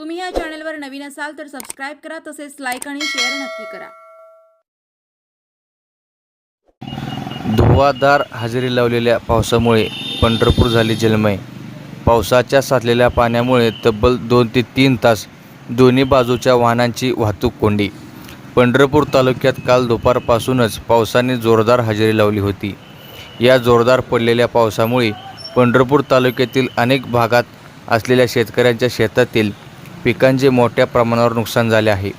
तुम्ही या चॅनलवर नवीन असाल तर सबस्क्राईब करा तसेच लाईक आणि शेअर नक्की करा. धुवाधार हजेरी लावलेल्या पावसामुळे पंढरपूर झाली जलमय. पावसाच्या साचलेल्या पाण्यामुळे तब्बल दोन ते तीन तास दोन्ही बाजूच्या वाहनांची वाहतूक कोंडी. पंढरपूर तालुक्यात काल दुपारपासूनच पावसाने जोरदार हजेरी लावली होती. या जोरदार पडलेल्या पावसामुळे पंढरपूर तालुक्यातील अनेक भागात असलेल्या शेतकऱ्यांच्या शेतातील पिकांचे मोठ्या प्रमाणावर नुकसान झाले आहे.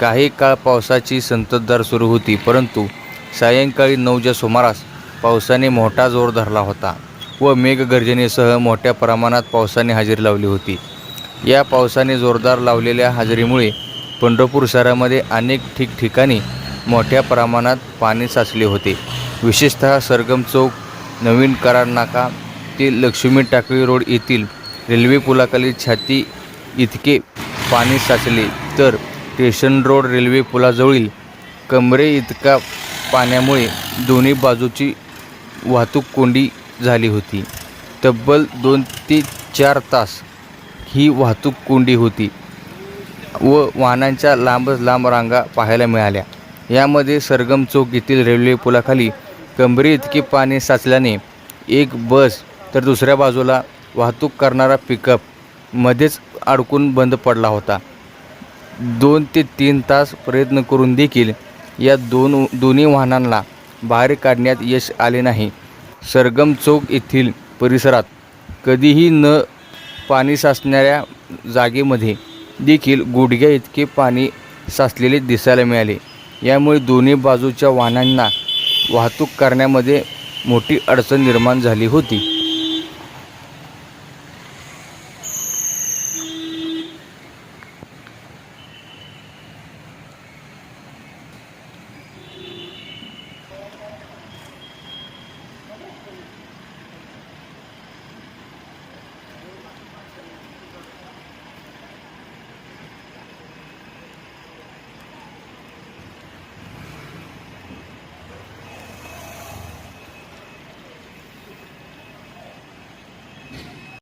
काही काळ पावसाची संततधार सुरू होती परंतु सायंकाळी नऊच्या सुमारास पावसाने मोठा जोर धरला होता व मेघगर्जनेसह मोठ्या प्रमाणात पावसाने हजेरी लावली होती. या पावसाने जोरदार लावलेल्या हजेरीमुळे पंढरपूर शहरामध्ये अनेक ठिकठिकाणी मोठ्या प्रमाणात पाणी साचले होते. विशेषतः सरगम चौक नवीन करार नाका ते लक्ष्मी टाकळी रोड येथील रेल्वे पुलाखाली छाती इतके पाणी साचले तर स्टेशन रोड रेल्वे पुलाजवळील कमरे इतका पाण्यामुळे दोन्ही बाजूची वाहतूक कोंडी झाली होती. तब्बल दोन ते चार तास ही वाहतूक कोंडी होती व वाहनांच्या लांबच लांब रांगा पाहायला मिळाल्या. यामध्ये सरगम चौक येथील रेल्वे पुलाखाली कमरे इतके पाणी साचल्याने एक बस तर दुसऱ्या बाजूला वाहतूक करणारा पिकअप मध्येच अडकून बंद पडला होता. दोन ते तीन तास प्रयत्न करून देखील या दोन दोन्ही वाहनांना बाहेर काढण्यात यश आले नाही. सरगम चौक येथील परिसरात कधीही न पाणी साचणाऱ्या जागेमध्ये देखील गुडघ्या इतके पाणी साचलेले दिसायला मिळाले. यामुळे दोन्ही बाजूच्या वाहनांना वाहतूक करण्यामध्ये मोठी अडचण निर्माण झाली होती.